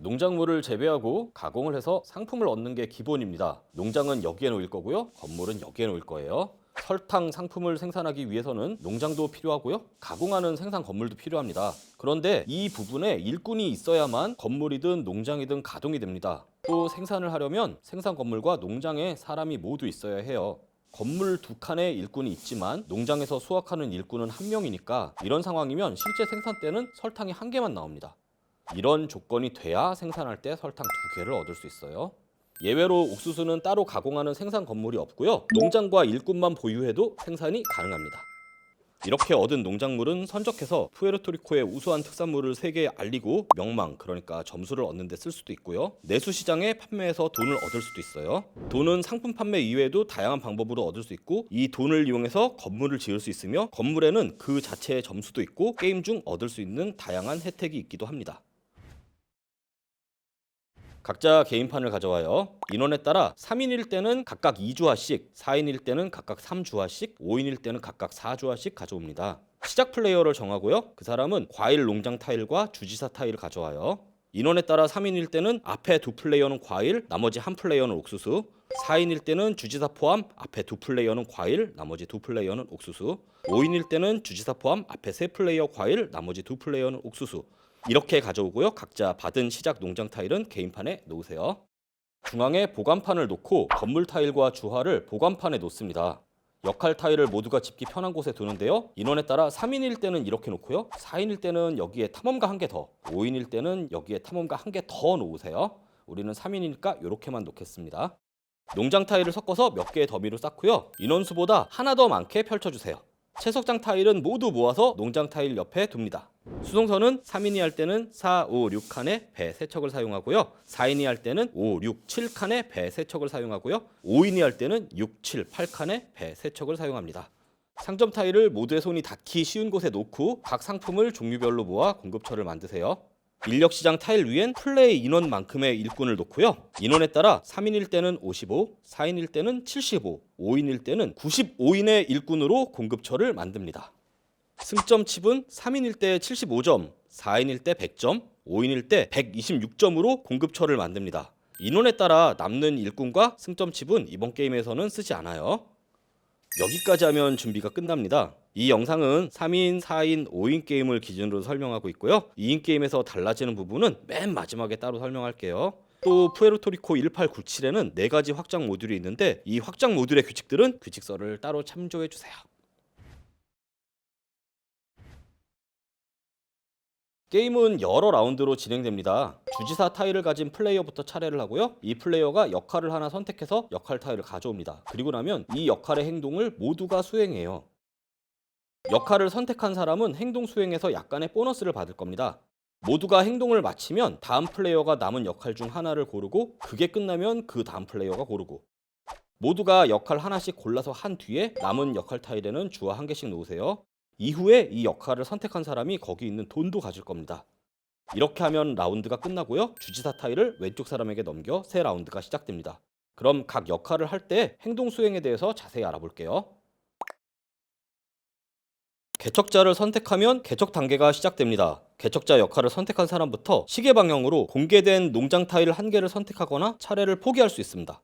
농작물을 재배하고 가공을 해서 상품을 얻는 게 기본입니다. 농장은 여기에 놓일 거고요. 건물은 여기에 놓일 거예요. 설탕 상품을 생산하기 위해서는 농장도 필요하고요. 가공하는 생산 건물도 필요합니다. 그런데 이 부분에 일꾼이 있어야만 건물이든 농장이든 가동이 됩니다. 또 생산을 하려면 생산 건물과 농장에 사람이 모두 있어야 해요. 건물 두 칸에 일꾼이 있지만 농장에서 수확하는 일꾼은 한 명이니까 이런 상황이면 실제 생산 때는 설탕이 한 개만 나옵니다. 이런 조건이 돼야 생산할 때 설탕 두 개를 얻을 수 있어요. 예외로 옥수수는 따로 가공하는 생산 건물이 없고요. 농장과 일꾼만 보유해도 생산이 가능합니다. 이렇게 얻은 농작물은 선적해서 푸에르토리코의 우수한 특산물을 세계에 알리고 명망 그러니까 점수를 얻는 데 쓸 수도 있고요. 내수 시장에 판매해서 돈을 얻을 수도 있어요. 돈은 상품 판매 이외에도 다양한 방법으로 얻을 수 있고 이 돈을 이용해서 건물을 지을 수 있으며 건물에는 그 자체의 점수도 있고 게임 중 얻을 수 있는 다양한 혜택이 있기도 합니다. 각자 개인판을 가져와요. 인원에 따라 3인일 때는 각각 2주화씩, 4인일 때는 각각 3주화씩, 5인일 때는 각각 4주화씩 가져옵니다. 시작 플레이어를 정하고요. 그 사람은 과일 농장 타일과 주지사 타일을 가져와요. 인원에 따라 3인일 때는 앞에 두 플레이어는 과일, 나머지 한 플레이어는 옥수수. 4인일 때는 주지사 포함 앞에 두 플레이어는 과일, 나머지 두 플레이어는 옥수수. 5인일 때는 주지사 포함 앞에 세 플레이어 과일, 나머지 두 플레이어는 옥수수. 이렇게 가져오고요. 각자 받은 시작 농장 타일은 개인판에 놓으세요. 중앙에 보관판을 놓고 건물 타일과 주화를 보관판에 놓습니다. 역할 타일을 모두가 짚기 편한 곳에 두는데요. 인원에 따라 3인일 때는 이렇게 놓고요. 4인일 때는 여기에 탐험가 한 개 더, 5인일 때는 여기에 탐험가 한 개 더 놓으세요. 우리는 3인이니까 이렇게만 놓겠습니다. 농장 타일을 섞어서 몇 개의 더미로 쌓고요. 인원수보다 하나 더 많게 펼쳐주세요. 채석장 타일은 모두 모아서 농장 타일 옆에 둡니다. 수송선은 3인이 할 때는 4, 5, 6칸의 배 세척을 사용하고요. 4인이 할 때는 5, 6, 7칸의 배 세척을 사용하고요. 5인이 할 때는 6, 7, 8칸의 배 세척을 사용합니다. 상점 타일을 모두의 손이 닿기 쉬운 곳에 놓고 각 상품을 종류별로 모아 공급처를 만드세요. 인력 시장 타일 위엔 플레이 인원만큼의 일꾼을 놓고요. 인원에 따라 3인일 때는 55, 4인일 때는 75, 5인일 때는 95인의 일꾼으로 공급처를 만듭니다. 승점 칩은 3인일 때 75점, 4인일 때 100점, 5인일 때 126점으로 공급처를 만듭니다. 인원에 따라 남는 일꾼과 승점 칩은 이번 게임에서는 쓰지 않아요. 여기까지 하면 준비가 끝납니다. 이 영상은 3인, 4인, 5인 게임을 기준으로 설명하고 있고요. 2인 게임에서 달라지는 부분은 맨 마지막에 따로 설명할게요. 또 푸에르토리코 1897에는 네 가지 확장 모듈이 있는데 이 확장 모듈의 규칙들은 규칙서를 따로 참조해 주세요. 게임은 여러 라운드로 진행됩니다. 주지사 타일을 가진 플레이어부터 차례를 하고요. 이 플레이어가 역할을 하나 선택해서 역할 타일을 가져옵니다. 그리고 나면 이 역할의 행동을 모두가 수행해요. 역할을 선택한 사람은 행동 수행에서 약간의 보너스를 받을 겁니다. 모두가 행동을 마치면 다음 플레이어가 남은 역할 중 하나를 고르고 그게 끝나면 그 다음 플레이어가 고르고 모두가 역할 하나씩 골라서 한 뒤에 남은 역할 타일에는 주화 한 개씩 놓으세요. 이후에 이 역할을 선택한 사람이 거기 있는 돈도 가질 겁니다. 이렇게 하면 라운드가 끝나고요. 주지사 타일을 왼쪽 사람에게 넘겨 새 라운드가 시작됩니다. 그럼 각 역할을 할 때 행동 수행에 대해서 자세히 알아볼게요. 개척자를 선택하면 개척 단계가 시작됩니다. 개척자 역할을 선택한 사람부터 시계 방향으로 공개된 농장 타일 한 개를 선택하거나 차례를 포기할 수 있습니다.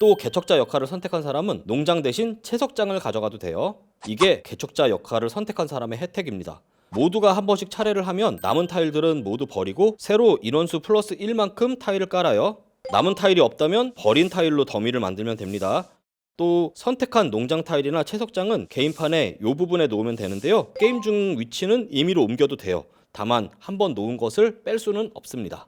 또 개척자 역할을 선택한 사람은 농장 대신 채석장을 가져가도 돼요. 이게 개척자 역할을 선택한 사람의 혜택입니다. 모두가 한 번씩 차례를 하면 남은 타일들은 모두 버리고 새로 인원수 플러스 1만큼 타일을 깔아요. 남은 타일이 없다면 버린 타일로 더미를 만들면 됩니다. 또 선택한 농장 타일이나 채석장은 게임판에 이 부분에 놓으면 되는데요. 게임 중 위치는 임의로 옮겨도 돼요. 다만 한 번 놓은 것을 뺄 수는 없습니다.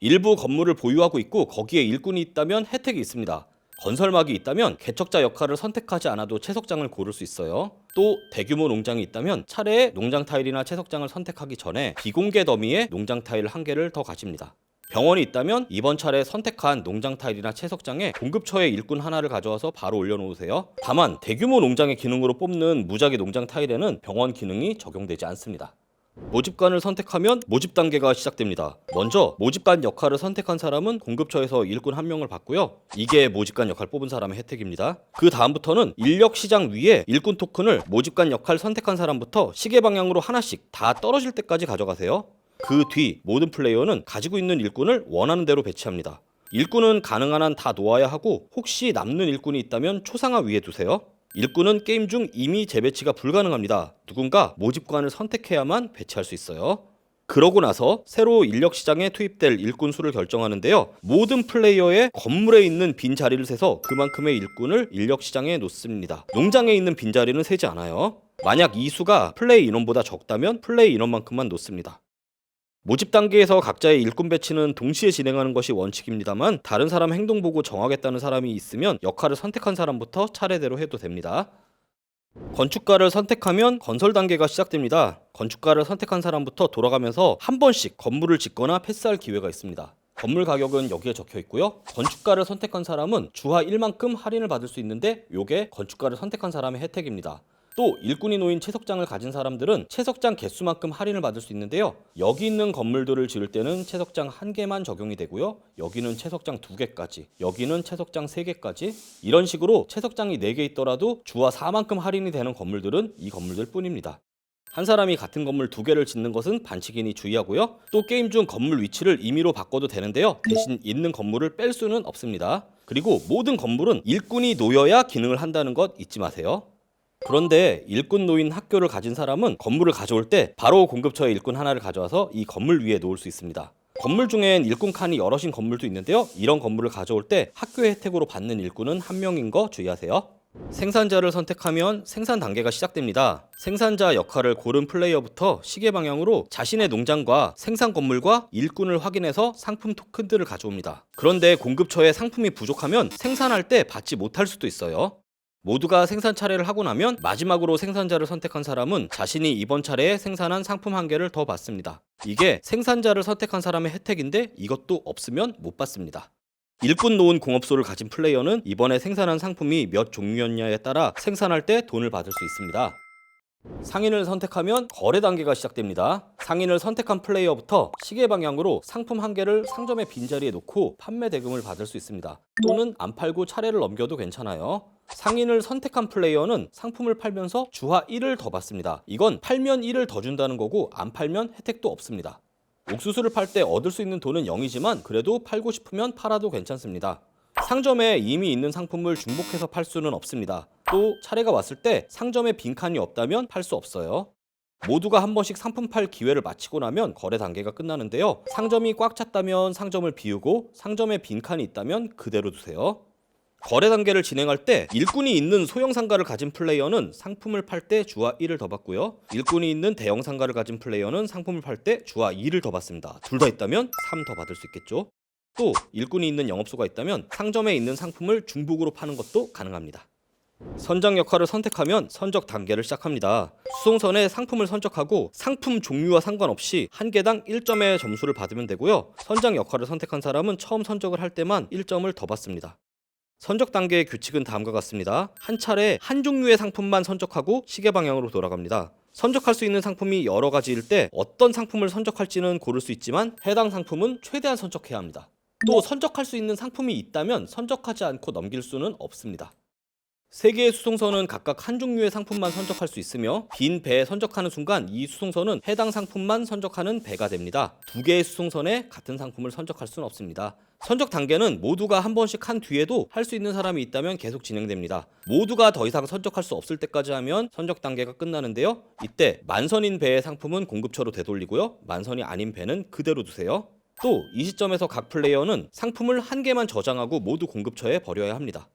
일부 건물을 보유하고 있고 거기에 일꾼이 있다면 혜택이 있습니다. 건설막이 있다면 개척자 역할을 선택하지 않아도 채석장을 고를 수 있어요. 또 대규모 농장이 있다면 차례에 농장 타일이나 채석장을 선택하기 전에 비공개 더미에 농장 타일 한 개를 더 가집니다. 병원이 있다면 이번 차례 선택한 농장 타일이나 채석장에 공급처에 일꾼 하나를 가져와서 바로 올려놓으세요. 다만 대규모 농장의 기능으로 뽑는 무작위 농장 타일에는 병원 기능이 적용되지 않습니다. 모집관을 선택하면 모집 단계가 시작됩니다. 먼저 모집관 역할을 선택한 사람은 공급처에서 일꾼 한 명을 받고요. 이게 모집관 역할 뽑은 사람의 혜택입니다. 그 다음부터는 인력 시장 위에 일꾼 토큰을 모집관 역할 선택한 사람부터 시계 방향으로 하나씩 다 떨어질 때까지 가져가세요. 그 뒤 모든 플레이어는 가지고 있는 일꾼을 원하는 대로 배치합니다. 일꾼은 가능한 한 다 놓아야 하고 혹시 남는 일꾼이 있다면 초상화 위에 두세요. 일꾼은 게임 중 이미 재배치가 불가능합니다. 누군가 모집관을 선택해야만 배치할 수 있어요. 그러고 나서 새로 인력 시장에 투입될 일꾼 수를 결정하는데요. 모든 플레이어의 건물에 있는 빈 자리를 세서 그만큼의 일꾼을 인력 시장에 놓습니다. 농장에 있는 빈 자리는 세지 않아요. 만약 이 수가 플레이 인원보다 적다면 플레이 인원만큼만 놓습니다. 모집 단계에서 각자의 일꾼 배치는 동시에 진행하는 것이 원칙입니다만 다른 사람 행동 보고 정하겠다는 사람이 있으면 역할을 선택한 사람부터 차례대로 해도 됩니다. 건축가를 선택하면 건설 단계가 시작됩니다. 건축가를 선택한 사람부터 돌아가면서 한 번씩 건물을 짓거나 패스할 기회가 있습니다. 건물 가격은 여기에 적혀 있고요. 건축가를 선택한 사람은 주화 1만큼 할인을 받을 수 있는데 요게 건축가를 선택한 사람의 혜택입니다. 또 일꾼이 놓인 채석장을 가진 사람들은 채석장 개수만큼 할인을 받을 수 있는데요. 여기 있는 건물들을 지을 때는 채석장 한 개만 적용이 되고요. 여기는 채석장 두 개까지, 여기는 채석장 세 개까지 이런 식으로 채석장이 네 개 있더라도 주화 4만큼 할인이 되는 건물들은 이 건물들 뿐입니다. 한 사람이 같은 건물 두 개를 짓는 것은 반칙이니 주의하고요. 또 게임 중 건물 위치를 임의로 바꿔도 되는데요. 대신 있는 건물을 뺄 수는 없습니다. 그리고 모든 건물은 일꾼이 놓여야 기능을 한다는 것 잊지 마세요. 그런데 일꾼 노인 학교를 가진 사람은 건물을 가져올 때 바로 공급처에 일꾼 하나를 가져와서 이 건물 위에 놓을 수 있습니다. 건물 중엔 일꾼 칸이 여럿인 건물도 있는데요. 이런 건물을 가져올 때 학교의 혜택으로 받는 일꾼은 한 명인 거 주의하세요. 생산자를 선택하면 생산 단계가 시작됩니다. 생산자 역할을 고른 플레이어부터 시계 방향으로 자신의 농장과 생산 건물과 일꾼을 확인해서 상품 토큰들을 가져옵니다. 그런데 공급처에 상품이 부족하면 생산할 때 받지 못할 수도 있어요. 모두가 생산 차례를 하고 나면 마지막으로 생산자를 선택한 사람은 자신이 이번 차례에 생산한 상품 한 개를 더 받습니다. 이게 생산자를 선택한 사람의 혜택인데 이것도 없으면 못 받습니다. 일꾼 놓은 공업소를 가진 플레이어는 이번에 생산한 상품이 몇 종류였냐에 따라 생산할 때 돈을 받을 수 있습니다. 상인을 선택하면 거래 단계가 시작됩니다. 상인을 선택한 플레이어부터 시계 방향으로 상품 한 개를 상점의 빈자리에 놓고 판매 대금을 받을 수 있습니다. 또는 안 팔고 차례를 넘겨도 괜찮아요. 상인을 선택한 플레이어는 상품을 팔면서 주화 1을 더 받습니다. 이건 팔면 1을 더 준다는 거고 안 팔면 혜택도 없습니다. 옥수수를 팔 때 얻을 수 있는 돈은 0이지만 그래도 팔고 싶으면 팔아도 괜찮습니다. 상점에 이미 있는 상품을 중복해서 팔 수는 없습니다. 또 차례가 왔을 때 상점에 빈칸이 없다면 팔 수 없어요. 모두가 한 번씩 상품 팔 기회를 마치고 나면 거래 단계가 끝나는데요. 상점이 꽉 찼다면 상점을 비우고 상점에 빈칸이 있다면 그대로 두세요. 거래 단계를 진행할 때 일꾼이 있는 소형 상가를 가진 플레이어는 상품을 팔 때 주화 1을 더 받고요. 일꾼이 있는 대형 상가를 가진 플레이어는 상품을 팔 때 주화 2를 더 받습니다. 둘 다 있다면 3 더 받을 수 있겠죠. 또 일꾼이 있는 영업소가 있다면 상점에 있는 상품을 중복으로 파는 것도 가능합니다. 선장 역할을 선택하면 선적 단계를 시작합니다. 수송선에 상품을 선적하고 상품 종류와 상관없이 한 개당 1점의 점수를 받으면 되고요. 선장 역할을 선택한 사람은 처음 선적을 할 때만 1점을 더 받습니다. 선적 단계의 규칙은 다음과 같습니다. 한 차례 한 종류의 상품만 선적하고 시계 방향으로 돌아갑니다. 선적할 수 있는 상품이 여러 가지일 때 어떤 상품을 선적할지는 고를 수 있지만 해당 상품은 최대한 선적해야 합니다. 또 선적할 수 있는 상품이 있다면 선적하지 않고 넘길 수는 없습니다. 세 개의 수송선은 각각 한 종류의 상품만 선적할 수 있으며 빈 배에 선적하는 순간 이 수송선은 해당 상품만 선적하는 배가 됩니다. 두 개의 수송선에 같은 상품을 선적할 수는 없습니다. 선적 단계는 모두가 한 번씩 한 뒤에도 할 수 있는 사람이 있다면 계속 진행됩니다. 모두가 더 이상 선적할 수 없을 때까지 하면 선적 단계가 끝나는데요. 이때 만선인 배의 상품은 공급처로 되돌리고요. 만선이 아닌 배는 그대로 두세요. 또 이 시점에서 각 플레이어는 상품을 한 개만 저장하고 모두 공급처에 버려야 합니다.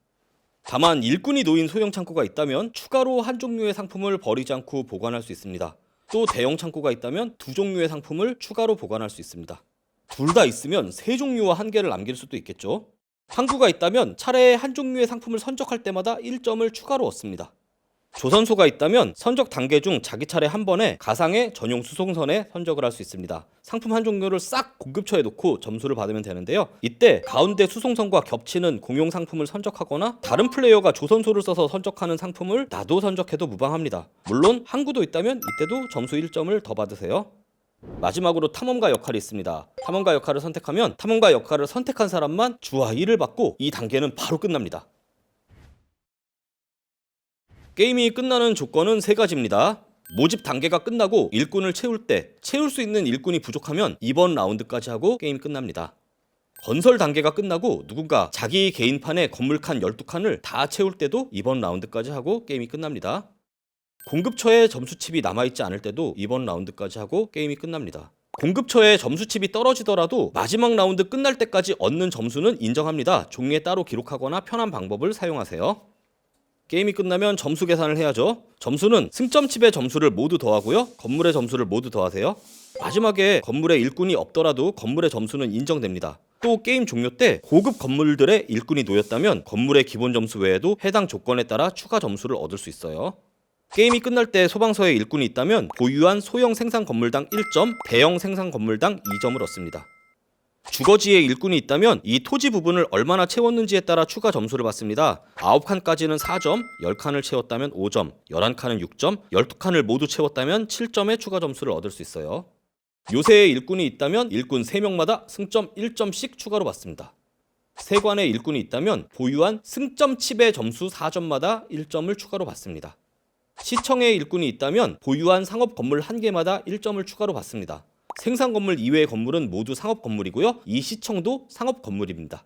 다만 일꾼이 놓인 소형 창고가 있다면 추가로 한 종류의 상품을 버리지 않고 보관할 수 있습니다. 또 대형 창고가 있다면 두 종류의 상품을 추가로 보관할 수 있습니다. 둘 다 있으면 세 종류와 한 개를 남길 수도 있겠죠. 항구가 있다면 차례에 한 종류의 상품을 선적할 때마다 1점을 추가로 얻습니다. 조선소가 있다면 선적 단계 중 자기 차례 한 번에 가상의 전용 수송선에 선적을 할 수 있습니다. 상품 한 종류를 싹 공급처에 놓고 점수를 받으면 되는데요. 이때 가운데 수송선과 겹치는 공용 상품을 선적하거나 다른 플레이어가 조선소를 써서 선적하는 상품을 나도 선적해도 무방합니다. 물론 항구도 있다면 이때도 점수 1점을 더 받으세요. 마지막으로 탐험가 역할이 있습니다. 탐험가 역할을 선택하면 탐험가 역할을 선택한 사람만 주화 1을 받고 이 단계는 바로 끝납니다. 게임이 끝나는 조건은 세 가지입니다. 모집 단계가 끝나고 일꾼을 채울 때 채울 수 있는 일꾼이 부족하면 이번 라운드까지 하고 게임이 끝납니다. 건설 단계가 끝나고 누군가 자기 개인판에 건물 칸 12칸을 다 채울 때도 이번 라운드까지 하고 게임이 끝납니다. 공급처에 점수칩이 남아있지 않을 때도 이번 라운드까지 하고 게임이 끝납니다. 공급처에 점수칩이 떨어지더라도 마지막 라운드 끝날 때까지 얻는 점수는 인정합니다. 종이에 따로 기록하거나 편한 방법을 사용하세요. 게임이 끝나면 점수 계산을 해야죠. 점수는 승점칩의 점수를 모두 더하고요. 건물의 점수를 모두 더하세요. 마지막에 건물에 일꾼이 없더라도 건물의 점수는 인정됩니다. 또 게임 종료 때 고급 건물들의 일꾼이 놓였다면 건물의 기본 점수 외에도 해당 조건에 따라 추가 점수를 얻을 수 있어요. 게임이 끝날 때 소방서에 일꾼이 있다면 보유한 소형 생산 건물당 1점, 대형 생산 건물당 2점을 얻습니다. 주거지에 일꾼이 있다면 이 토지 부분을 얼마나 채웠는지에 따라 추가 점수를 받습니다. 9칸까지는 4점, 10칸을 채웠다면 5점, 11칸은 6점, 12칸을 모두 채웠다면 7점의 추가 점수를 얻을 수 있어요. 요새에 일꾼이 있다면 일꾼 3명마다 승점 1점씩 추가로 받습니다. 세관에 일꾼이 있다면 보유한 승점 칩의 점수 4점마다 1점을 추가로 받습니다. 시청에 일꾼이 있다면 보유한 상업 건물 한 개마다 1점을 추가로 받습니다. 생산 건물 이외의 건물은 모두 상업 건물이고요. 이 시청도 상업 건물입니다.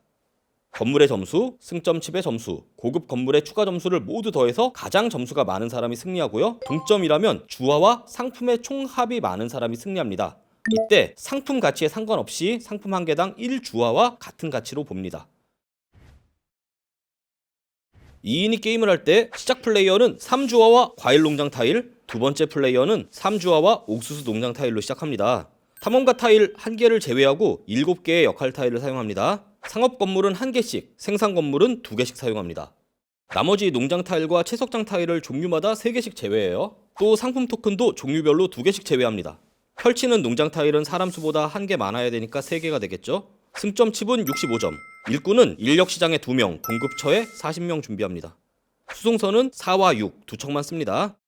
건물의 점수, 승점 칩의 점수, 고급 건물의 추가 점수를 모두 더해서 가장 점수가 많은 사람이 승리하고요. 동점이라면 주화와 상품의 총합이 많은 사람이 승리합니다. 이때 상품 가치에 상관없이 상품 한 개당 1주화와 같은 가치로 봅니다. 2인이 게임을 할 때 시작 플레이어는 3주화와 과일 농장 타일, 두 번째 플레이어는 3주화와 옥수수 농장 타일로 시작합니다. 탐험가 타일 1개를 제외하고 7개의 역할 타일을 사용합니다. 상업 건물은 1개씩, 생산 건물은 2개씩 사용합니다. 나머지 농장 타일과 채석장 타일을 종류마다 3개씩 제외해요. 또 상품 토큰도 종류별로 2개씩 제외합니다. 펼치는 농장 타일은 사람 수보다 한개 많아야 되니까 3개가 되겠죠. 승점 칩은 65점. 일꾼은 인력 시장에 2명, 공급처에 40명 준비합니다. 수송선은 4와 6, 두 척만 씁니다.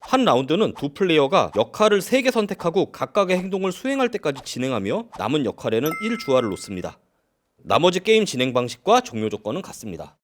한 라운드는 두 플레이어가 역할을 3개 선택하고 각각의 행동을 수행할 때까지 진행하며 남은 역할에는 1주화를 놓습니다. 나머지 게임 진행 방식과 종료 조건은 같습니다.